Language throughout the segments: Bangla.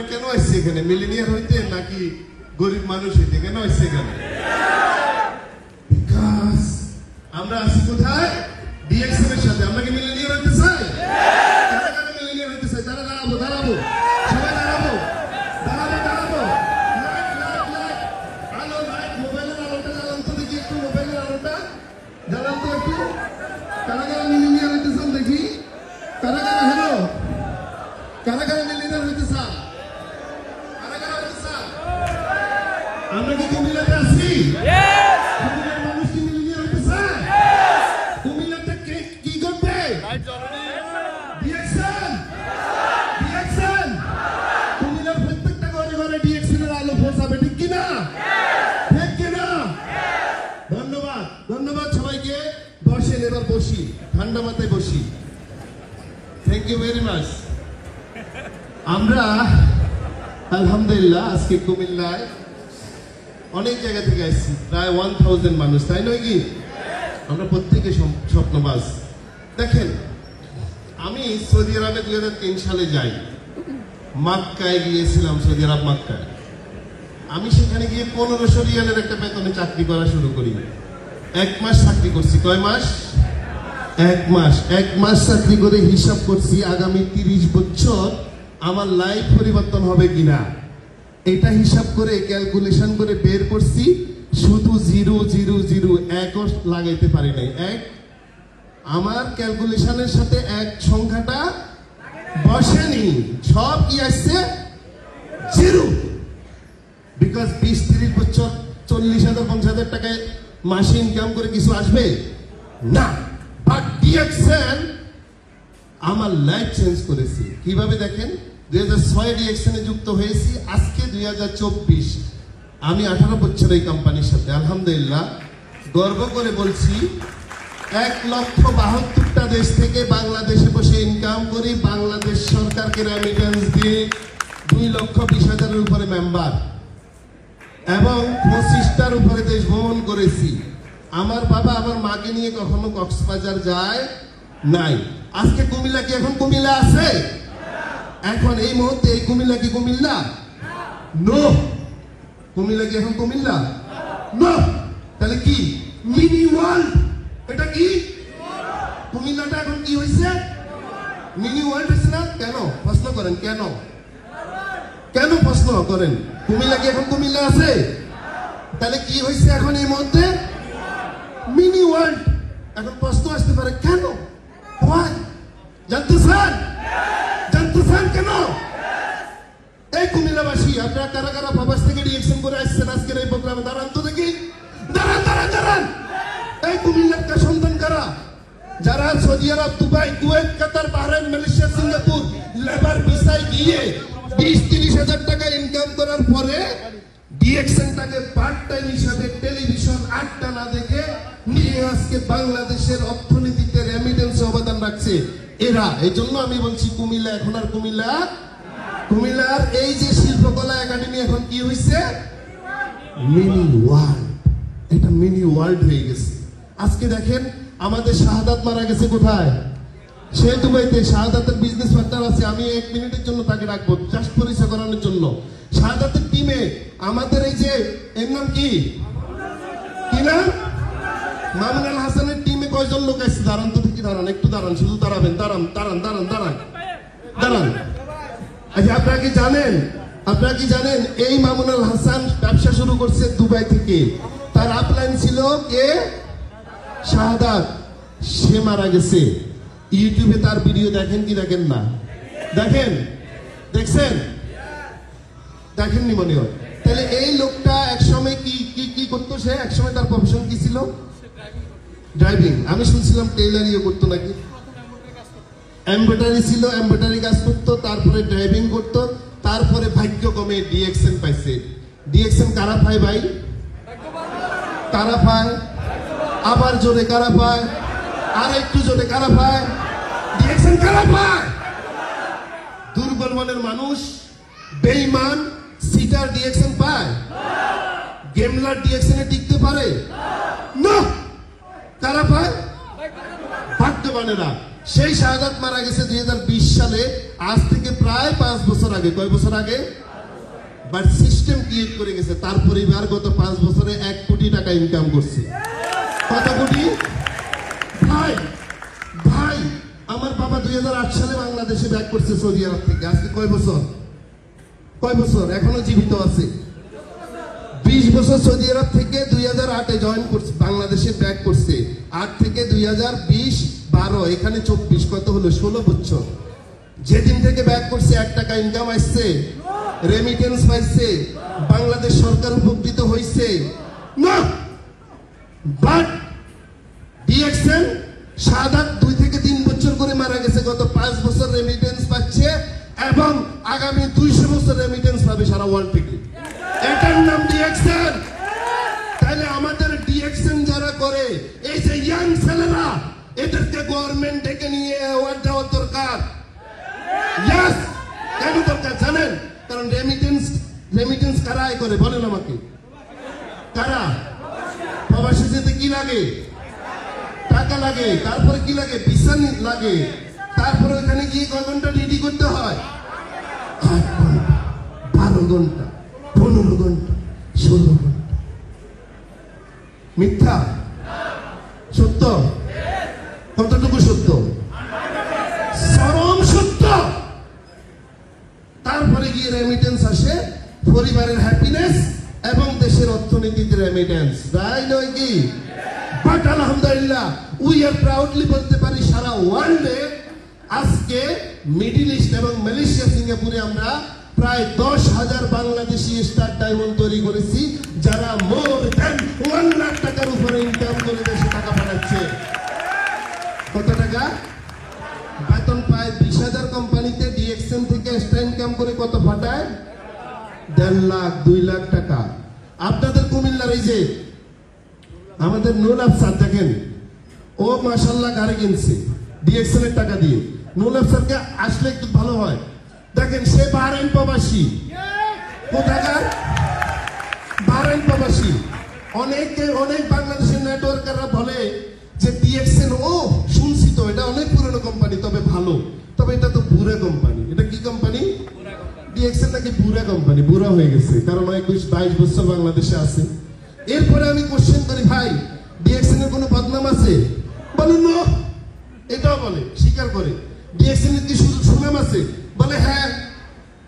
আমরা কেন আসছি এখানে? মিলিনিয়ার হইতে নাকি গরিব মানুষ হইতে? কেন আসছি এখানে? আমরা আছি কোথায় এর সাথে আমরা কি মিলিনিয়ার হইতে চাই কারা কারা মিলিনিয়ার হইতে চাই তারা দাঁড়াবো দাঁড়াবো সবাই দাঁড়াবো দাঁড়াবো দাঁড়াবো লাইট লাইট লাইট আলো লাইট মোবাইলের আলোটা জ্বালান তো দেখি একটু মোবাইলের আলোটা জ্বালান তো একটু কারা কারা মিলিনিয়ার হইতে চান দেখি কারা কারা হ্যালো কারা কারা মিলিনিয়ার হইতে চান কারা কারা হইতে চান আমরা কি কুমিল্লাতে আছি কুমিল্লার মানুষ কি মিলিনিয়ার হইতে চায় কুমিল্লাতে কে কি করবে ডিএক্সএন ডিএক্সএন কুমিল্লার প্রত্যেকটা ঘরে ঘরে ডিএক্সএন এর আলো পৌঁছাবে ঠিক কি না ঠিক কি না ধন্যবাদ ধন্যবাদ সবাইকে বসেন এবার বসি ঠান্ডা মাথায় বসি থ্যাংক ইউ ভেরি মাচ আমরা, আলহামদুলিল্লাহ, আজকে কুমিল্লায় অনেক জায়গা থেকে আসছি। প্রায় ওয়ান থাউজেন্ড মানুষ, তাই নয় কি? আমরা প্রত্যেকে স্বপ- স্বপ্নবাজ। দেখেন, আমি সৌদি আরবে দুই হাজার তিন সালে যাই। মাক্কায় গিয়েছিলাম, সৌদি আরব মাক্কায়। আমি সেখানে গিয়ে পনেরোশো রিয়ালের একটা বেতনে চাকরি করা শুরু করি। এক মাস চাকরি করছি। কয় মাস? এক মাস। এক মাস চাকরি করে হিসাব করছি, আগামী তিরিশ বছর আমার লাইফ পরিবর্তন হবে কিনা? এটা হিসাব করে ক্যালকুলেশন করে বের করছি, শুধু জিরো জিরো জিরো একও লাগাইতে পারি নাই। এক, আমার ক্যালকুলেশনের সাথে এক সংখ্যাটা বসেনি। সব কি আসছে? জিরো বিকজ বিশ, তিরিশ, বছর, চল্লিশ হাজার, পঞ্চাশ হাজার টাকায় মাসে ইনকাম করে কিছু আসবে? না। বাট ডিএক্সএন আমার লাইফ চেঞ্জ করেছি। কীভাবে দেখেন? দুই হাজার ছয় ডিএক্সএনে যুক্ত হয়েছি, আজকে দুই হাজার চব্বিশ। আমি আঠারো বছর এই কোম্পানির সাথে, আলহামদুলিল্লাহ। গর্ব করে বলছি, এক লক্ষ বাহাত্তরটা দেশ থেকে বাংলাদেশে বসে ইনকাম করি, বাংলাদেশ সরকারকে রেমিটেন্স দিয়ে দুই লক্ষ বিশ হাজারের উপরে মেম্বার এবং পঁচিশটার উপরে দেশ ভ্রমণ করেছি। আমার বাবা আমার মাকে নিয়ে কখনো কক্সবাজার যায় নাই। আজকে কুমিল্লা কি এখন কুমিল্লা আছে? এখন এই মুহূর্তে এই কুমিল্লা কি কুমিল্লা? নো কুমিল্লা কি এখন কুমিল্লা? নো তাহলে কি? মিনি ওয়ার্ল্ড এটা কি? কুমিল্লাটা এখন কি হয়েছে মিনি ওয়ার্ল্ড হয়েছে না? কেন? প্রশ্ন করেন কেন? কেন প্রশ্ন করেন? কুমিল্লা কি এখন কুমিল্লা আছে? তাহলে কি হয়েছে এখন এই মধ্যে মিনি ওয়ার্ল্ড এখন প্রশ্ন আসতে পারে কেন? জানতে চান জানতে চান কেন এই কুমিল্লাবাসী, আপনারা কারা কারা প্রবাস থেকে রিয়েকশন আসছেন আজকের এই প্রোগ্রামে? দাঁড়ান তো দেখি। দাঁড়ান দাঁড়ান দাঁড়ান। এই কুমিল্লার সন্তান কারা? যারা Saudi Arab, Dubai, Kuwait, Qatar, Bahrain, Malaysia, Singapore, labour ভিসায় গিয়ে বিশ, তিরিশ হাজার টাকা ইনকাম করার পরে ডিএকশনটাকে পার্ট টাইম হিসাবে টেলিভিশন আটটা না দেখে নিয়ে আজকে বাংলাদেশের অর্থনীতিতে রেমিটেন্স অবদান রাখছে। এরা, এই জন্য আমি বলছি কুমিল্লা, এখন আর কুমিল্লা কুমিল্লার এই যে শিল্পকলা একাডেমি এখন কি হয়েছে মিনি ওয়ার্ল্ড। এটা মিনি ওয়ার্ল্ড হয়ে গেছে। আজকে দেখেন, আমাদের শাহাদাত মারা গেছে কোথায়? সে দুবাইতে। শাহাদাতের বিজনেস পার্টনার আছে। আমি এক মিনিটের জন্য তাকে রাখব। জাস্ট পরিচয় করানোর জন্য। শাহাদাতের টিমে আমাদের এই যে, এর নাম কি? কি নাম? মামুনুল হাসানের টিমে কয়জন লোক আছে? দাঁড়ান তো ঠিকই দাঁড়ান। একটু দাঁড়ান। শুধু দাঁড়াবেন। দাঁড়ান দাঁড়ান দাঁড়ান দাঁড়ান। দাঁড়ান। আচ্ছা আপনারা কি জানেন? আপনারা কি জানেন এই মামুনুল হাসান ব্যবসা শুরু করছে দুবাই থেকে? তার আপলাইন ছিল কে? শাহাদাত। সে মারা গেছে। ইউটিউবে তার ভিডিও দেখেন কি দেখেন না? দেখেন? দেখছেন? দেখেননি মনে হয়। তাহলে এই লোকটা একসময় কি কি কি করতো সে? একসময় তার প্রফেশন কি ছিল? ড্রাইভিং আমি শুনছিলাম টেইলারিও করতো নাকি? এমব্রয়ডারি ছিল এমব্রয়ডারি কাজ করতো, তারপরে ড্রাইভিং করতো, তারপরে ভাগ্যক্রমে ডিএক্সএন পাইছে। ডিএক্সএন কারা পায় ভাই? কারা পায়? আবার জোরে কারা পায়? আর একটু জোরে কারা পায়? ডিএক্সএন কারা পায়? দুর্বল মনের মানুষ বেইমান সিটার ডিএক্সএন পায়? গেমলার ডিএক্সএনে টিকতে পারে? না! কারা পায়? ভাগ্যবানেরা। সেই শাহাদাত মারা গেছে দু হাজার বিশ সালে। আজ থেকে প্রায় পাঁচ বছর আগে। কয় বছর আগে? বাট সিস্টেম ক্রিয়েট করে গেছে। তার পরিবার গত পাঁচ বছরে এক কোটি টাকা ইনকাম করছে। কত কোটি? ভাই ভাই, আমার বাবা দুই হাজার আট সালে বাংলাদেশে ব্যাক করছে সৌদি আরব থেকে। আজকে কয় বছর? কয় বছর? এখনও জীবিত আছে। বিশ বছর সৌদি আরব থেকে দুই হাজার আটে জয়েন করছে, বাংলাদেশে ব্যাক করছে। আট থেকে দুই হাজার বিশ বারো, এখানে চব্বিশ কত হলো? ষোলো বছর। যেদিন থেকে ব্যাক করছে, এক টাকা ইনকাম আসছে রেমিটেন্স পাইছে, বাংলাদেশ সরকার উপকৃত হয়েছে না! বাট ডিএক্সএন সাদাত দুই থেকে তিন বছর করে মারা গেছে। গত পাঁচ বছর রেমিটেন্স পাচ্ছে এবং আগামী দুইশো বছর রেমিটেন্স পাবে সারা ওয়ার্ল্ড থেকে। এটার নাম ডিএক্সএন ডিএক্সএন যারা করে, এই যে ইয়াং ছেলেরা, এদেরকে গভর্নমেন্ট ডেকে নিয়ে অ্যাওয়ার্ড দেওয়ার দরকার। ইয়াস কেন দরকার জানেন? কারণ রেমিটেন্স রেমিটেন্স কারা আয় করে বলেন আমাকে? কারা? প্রবাসী যেতে কি লাগে? টাকা লাগে, তারপরে কি লাগে? ভিসা লাগে। তারপরে ওখানে গিয়ে কয় ঘণ্টা ডিউটি করতে হয়? আট ঘণ্টা, বারো ঘণ্টা, পনেরো ঘণ্টা ষোলো ঘণ্টা মিথ্যা? সত্য? কতটুকু সত্য? চরম সত্য! তারপরে গিয়ে রেমিটেন্স আসে, পরিবারের হ্যাপিনেস এবং দেশের অর্থনীতিতে রেমিটেন্স তাই নয় কি? বাট আলহামদুলিল্লাহ উই আর প্রাউডলি বলতে পারি সারা ওয়ার্ল্ডে আজকে মিডিল ইস্ট এবং মালয়েশিয়া সিঙ্গাপুরে আমরা প্রায় দশ হাজার বাংলাদেশি স্টার ডায়মন্ড তৈরি করেছি, যারা মোর দেন ওয়ান লাখ টাকার উপরে ইনকাম করে দেশে টাকা পাঠাচ্ছে। কত টাকা? বেতন পায় বিশ হাজার কোম্পানিতে ডিএক্সএন থেকে এক্সট্রা ইনকাম করে কত ফাটায় দেড় লাখ, দুই লাখ টাকা। আপনাদের কুমিল্লার এই যে, আমাদের নুল আফসার দেখেন, ও মাসাল্লাহ গাড়ি কিনছে ডিএক্সএন এর টাকা দিয়ে। নুল আফসারকে আসলে একটু ভালো হয়। দেখেন, সে বাহারাইন প্রবাসী। কোথাকার? বাহারাইন প্রবাসী। অনেকে, অনেক বাংলাদেশের নেটওয়ার্কাররা বলে যে ডিএক্সএন ও, শুনছি তো, এটা অনেক পুরনো কোম্পানি তবে ভালো। তবে এটা তো বুড়া কোম্পানি এটা কি কোম্পানি ডিএক্সএন নাকি বুড়া কোম্পানি বুড়া হয়ে গেছে। কারণ একুশ বাইশ বছর বাংলাদেশে আছে। এরপরে আমি কোশ্চেন করি, ভাই ডিএক্সএন এর কোনো বদনাম আছে বলেন না এটাও বলে স্বীকার করে ডিএক্সএন এর কি সু- সুনাম আছে বলে হ্যাঁ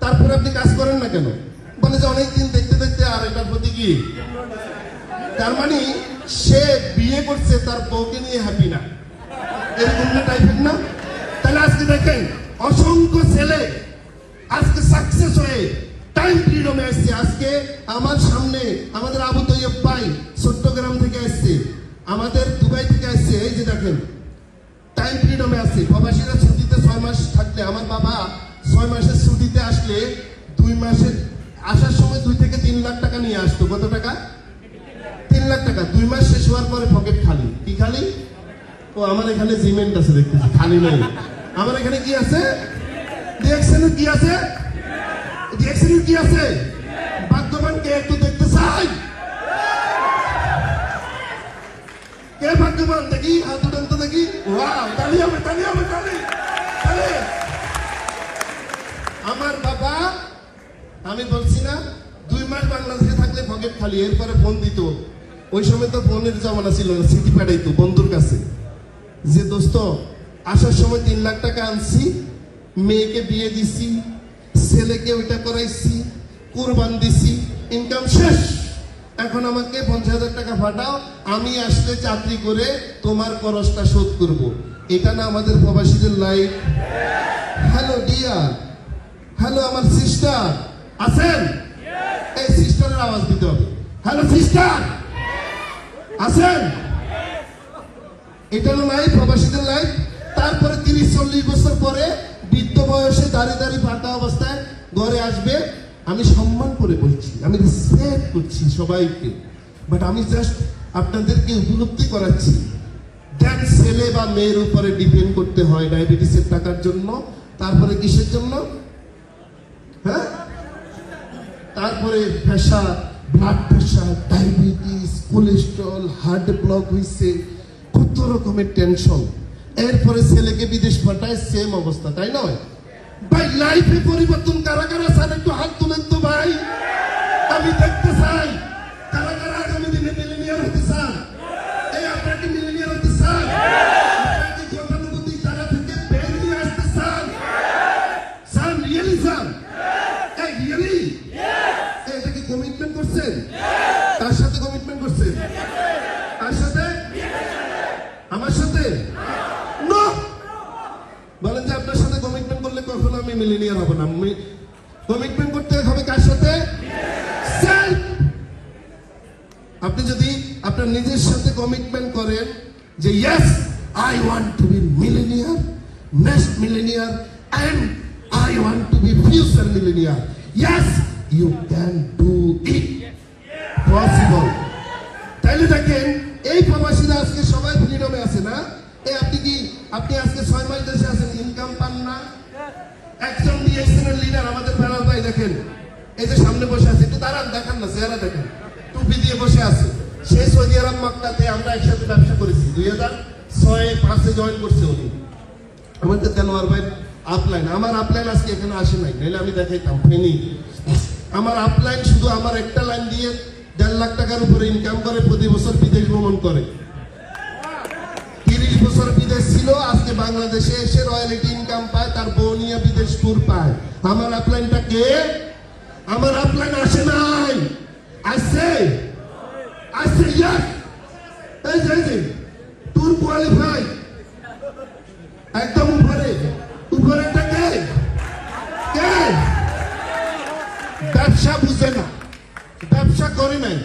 তারপরে আপনি কাজ করেন না কেন বলে যে অনেকদিন দেখতে দেখতে আর এটার প্রতি কি তার মানে সে বিয়ে করছে, তার বউকে নিয়ে হ্যাপি না। এরকম না? তাহলে আজকে দেখেন, অসংখ্য ছেলে আজকে সাকসেস হয়ে টাইম ফ্রিডমে আসছে। আজকে আমার সামনে আমাদের আবু ভাই চট্টগ্রাম থেকে আসছে, আমাদের দুবাই থেকে আসছে। এই যে দেখেন টাইম ফ্রিডমে আছে প্রবাসীরা ছুটিতে ছয় মাস থাকলে, আমার বাবা ছয় মাসের ছুটিতে আসলে দুই মাসের, আসার সময় দুই থেকে তিন লাখ টাকা নিয়ে আসতো। কত টাকা? দুই মাস শেষ হওয়ার পরে পকেট খালি। কি খালি? ও, আমার এখানে সিমেন্ট আছে দেখতেছি, খালি নাই। আমার এখানে কি আছে? ডিএক্সএনের কি আছে? ডিএক্সএনের কি আছে? ভাগ্যবান কে একটু দেখতে চাই? কে ভাগ্যবান? দেখি, হাত উঠান তো দেখি। ওয়াও, তালি হবে তালি হবে, তালি তালি। আমার বাবা, আমি বলছি না, দুই মাস বাংলাদেশে থাকলে পকেট খালি, এরপরে ফোন দিত। ওই সময় তো ফোনের জমানা ছিল না স্মৃতি পাঠাইতো বন্ধুর কাছে। যে, দোস্ত, আসার সময় তিন লাখ টাকা আনছি, মেয়েকে বিয়ে দিছি, ছেলেকে ওইটা করাইছি, কোরবান দিছি ইনকাম শেষ। এখন আমাকে পঞ্চাশ হাজার টাকা পাঠাও, আমি আসলে চাকরি করে তোমার খরচটা শোধ করব। এটা না আমাদের প্রবাসীদের লাইফ হ্যালো ডিয়ার হ্যালো আমার সিস্টার আছেন? এই সিস্টারের আওয়াজ দিতে হবে। হ্যালো সিস্টার আছেন? এটা লাইফ প্রবাসীদের লাইফ তারপরে তিরিশ চল্লিশ বছর পরে বৃদ্ধ বয়সে দাঁড়িয়ে দাঁড়িয়ে ফাঁকা অবস্থায় ঘরে আসবে। আমি সম্মান করে বলছি, আমি রেসপেক্ট করছি সবাইকে। বাট আমি জাস্ট আপনাদেরকে উপলব্ধি করাচ্ছি দেন ছেলে বা মেয়ের উপরে ডিপেন্ড করতে হয় ডায়াবেটিসের টাকার জন্য, তারপরে কিসের জন্য? হ্যাঁ? তারপরে pressure blood pressure diabetes cholesterol heart block হয়েছে কত রকমের টেনশন এরপরে ছেলেকে বিদেশ পাঠায় সেম অবস্থা, তাই নয়? ভাই লাইফে পরিবর্তন কারা কারা স্যার একটু হাত তুলেন তো ভাই। আমি দেখতে চাই। আপনি যদি আপনার নিজের সাথে কমিটমেন্ট করেন যে yes I want to be millionaire next millionaire and I want to be future millionaire yes you can do it possible তাইলে দেখেন, এই প্রবাসীরা আজকে সবাই ফ্রিডমে আছে না? এই আপনি কি, আপনি আজকে ছয় মাস দেশে আছেন ইনকাম পান না? একজন ডিএক্সএনের লিডার আমাদের বেলাল ভাই দেখেন, এই যে সামনে বসে আছে, একটু দাঁড়ান, দেখান না, চেহারা দেখেন। টুপি দিয়ে বসে আছে। সে সৌদি আরব মক্কাতে আমরা একসাথে ব্যবসা করেছি। দুই হাজার ছয় পাঁচে জয়েন করছে উনি। আমাদের দেলোয়ার ভাই আপলাইন আমার আপলাইন আজকে এখানে আসে নাই। নাহলে আমি দেখাইতাম, ফেনি। আমার আপলাইন শুধু আমার একটা লাইন দিয়ে দেড় লাখ টাকার উপরে ইনকাম করে, প্রতি বছর বিদেশ ভ্রমণ করে। তিরিশ বছর বিদেশ ছিল, আজকে বাংলাদেশে এসে রয়্যালিটি ইনকাম পায়, তার বউ নিয়ে বিদেশ ট্যুর পায়। আমার আপলাইনটা কে? আমার আপলাইন আসে নাই। আসছে আসছে ইয়াস এই যে এই যে ট্যুর কোয়ালিফাই একদম উপরে উপরেটা কে কে ব্যবসা বুঝে না। ব্যবসা করে নাই।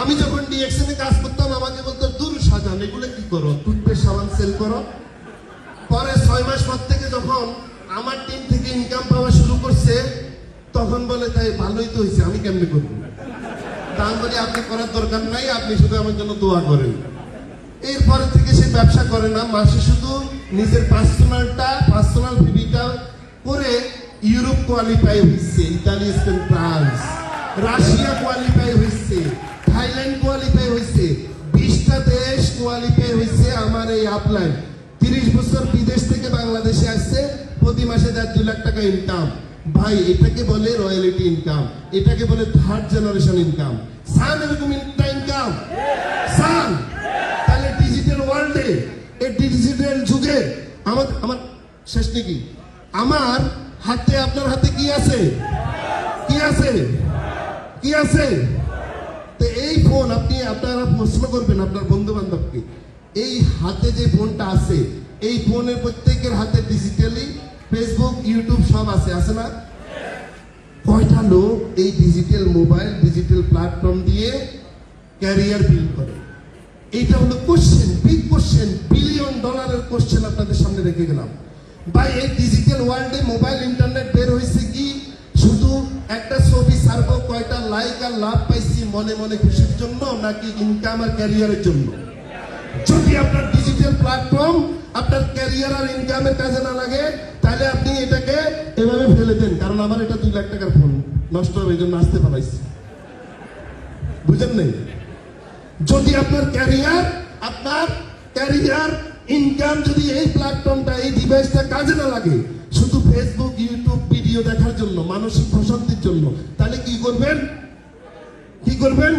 আমি যখন ডিএকশন এ কাজ করতাম, আমাকে বলতো, দূর সাজান, এগুলো কি করো? টুথপেস্ট সাবান সেল করো? পরে ছয় মাস পর থেকে যখন আমার টিম থেকে ইনকাম পাওয়া শুরু করছে, তখন বলে, তাই ভালোই তো হয়েছে, আমি কেমনি করব? বলি আপনি করার দরকার নাই, আপনি শুধু আমার জন্য দোয়া করেন। এরপরে থেকে সে ব্যবসা করে না, মাসে শুধু নিজের পার্সোনালটা পার্সোনাল ভিভিটা করে ইউরোপ কোয়ালিফাই হয়েছে Italy, Spain, France, Russia qualify হয়েছে থাইল্যান্ড কোয়ালিফাই হয়েছে বিশটা দেশ কোয়ালিফাই হয়েছে আমার এই আপলাইন তিরিশ বছর বিদেশ থেকে বাংলাদেশে আসছে, প্রতি মাসে দেড় দুই লাখ টাকা ইনকাম ভাই, এটাকে বলে রয়্যালিটি ইনকাম এটাকে বলে থার্ড জেনারেশন ইনকাম সান এরকম ইনকাম সান, তাহলে ডিজিটাল ওয়ার্ল্ডে এই ডিজিটাল যুগে, আমার আমার, শেষ নাকি? আমার হাতে, আপনার হাতে কি আছে? কি আছে? কি আছে? তো এই ফোন আপনি, আপনারা প্রশ্ন করবেন আপনার বন্ধু বান্ধবকে এই হাতে যে ফোনটা আছে, এই ফোনের প্রত্যেকের হাতে ডিজিটালি ফেসবুক ইউটিউব সব আছে আছে না? কয়টা লোক এই ডিজিটাল মোবাইল ডিজিটাল প্ল্যাটফর্ম দিয়ে ক্যারিয়ার বিল্ড করে? এইটা হলো কোশ্চেন বিগ কোশ্চেন বিলিয়ন ডলারের কোশ্চেন আপনাদের সামনে রেখে গেলাম। ভাই, এই ডিজিটাল ওয়ার্ল্ডে মোবাইল ইন্টারনেট বের হয়েছে কি? শুধু একটা ছবি সার্ভ কয়টা লাইক আর লাভ পাইছি মনে মনে খুশির জন্য নাকি ইনকাম আর ক্যারিয়ারের জন্য? যদি আপনার প্ল্যাটফর্ম আপনার ক্যারিয়ার আর ইনকামের কাজে না লাগে, তাহলে আপনি এটাকে এভাবে ফেলে দেন, কারণ আমার এটা দুই লাখ টাকার ফোন নষ্ট হবে এই জন্য আসতে পারাইছি। বুঝেন নেই? যদি আপনার ক্যারিয়ার আপনার ক্যারিয়ার ইনকাম যদি এই প্ল্যাটফর্মটা এই ডিভাইসটা কাজে না লাগে, শুধু ফেসবুক ইউটিউব ভিডিও দেখার জন্য, মানসিক প্রশান্তির জন্য, তাহলে কি করবেন? কি করবেন?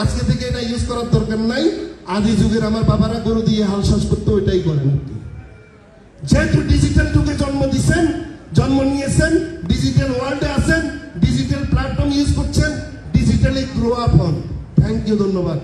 আজকে থেকে এটা ইউজ করার দরকার নাই। আদি যুগের আমার বাবারা গরু দিয়ে হাল শ্বাস করতে, ওইটাই করেন যেহেতু ডিজিটাল যুগে জন্ম দিচ্ছেন জন্ম নিয়েছেন ডিজিটাল ওয়ার্ল্ডে আছেন ডিজিটাল প্ল্যাটফর্ম ইউজ করছেন ডিজিটালি গ্রো আপ হন। থ্যাংক ইউ ধন্যবাদ।